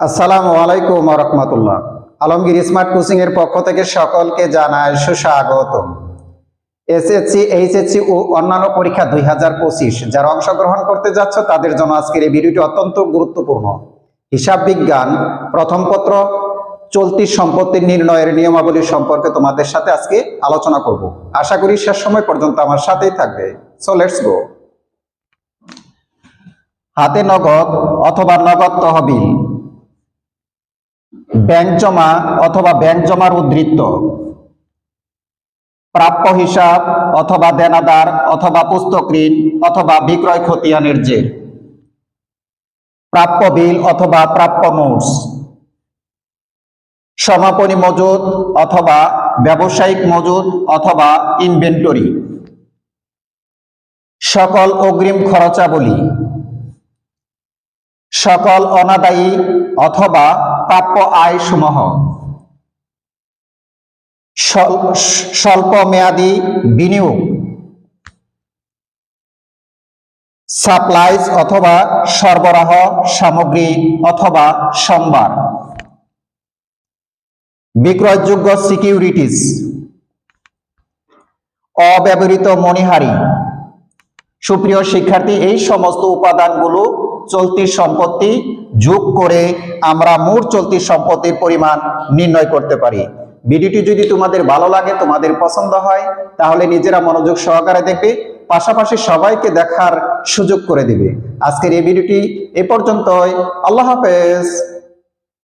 আসসালামু আলাইকুম রহমতুল্লাহ। Alamgir smart coaching এর পক্ষ থেকে সকলকে জানায় সুস্বাগত। এসএসসি এইচএসসি ও অন্যান্য পরীক্ষা দুই হাজার পঁচিশ, যারা অংশগ্রহণ করতে যাচ্ছ, তাদের জন্য আজকের এই ভিডিওটি অত্যন্ত গুরুত্বপূর্ণ। হিসাব বিজ্ঞান, প্রথম পত্র, চলতি সম্পত্তির নির্ণয়ের নিয়মাবলী সম্পর্কে তোমাদের সাথে আজকে আলোচনা করব। আশা করি শেষ সময় পর্যন্ত আমার সাথেই থাকবে। সো লেটস গো হাতে নগদ অথবা নগদ তহবিল। ব্যাংক জমা অথবা ব্যাংক জমার উদ্ধৃত্ত। প্রাপ্য হিসাব অথবা দেনাদার অথবা পুস্তক ঋণ অথবা বিক্রয় খতিয়ানের যে। প্রাপ্য বিল অথবা প্রাপ্য নোটস। সমাপনী মজুদ অথবা ব্যবসায়িক মজুদ অথবা ইনভেন্টরি। সকল অগ্রিম খরচাবলী। সকল অনাদায়ী অথবা প্রাপ্য আয় সমূহ স্বল্প মেয়াদী বিনিয়োগ। সাপ্লাইজ অথবা সরবরাহ সামগ্রী অথবা সম্ভার। বিক্রয়যোগ্য সিকিউরিটিজ। অব্যবহৃত মণিহারি। সুপ্রিয় শিক্ষার্থী, এই সমস্ত উপাদানগুলো চলতি সম্পত্তি যোগ করে আমরা মোট চলতি সম্পত্তির পরিমাণ নির্ণয় করতে পারি। ভিডিওটি যদি তোমাদের ভালো লাগে, তোমাদের পছন্দ হয়, তাহলে নিজেরা মনোযোগ সহকারে দেখবে, পাশাপাশি সবাইকে দেখার সুযোগ করে দিবে। আজকের এই ভিডিওটি এ পর্যন্তই। আল্লাহ হাফেজ।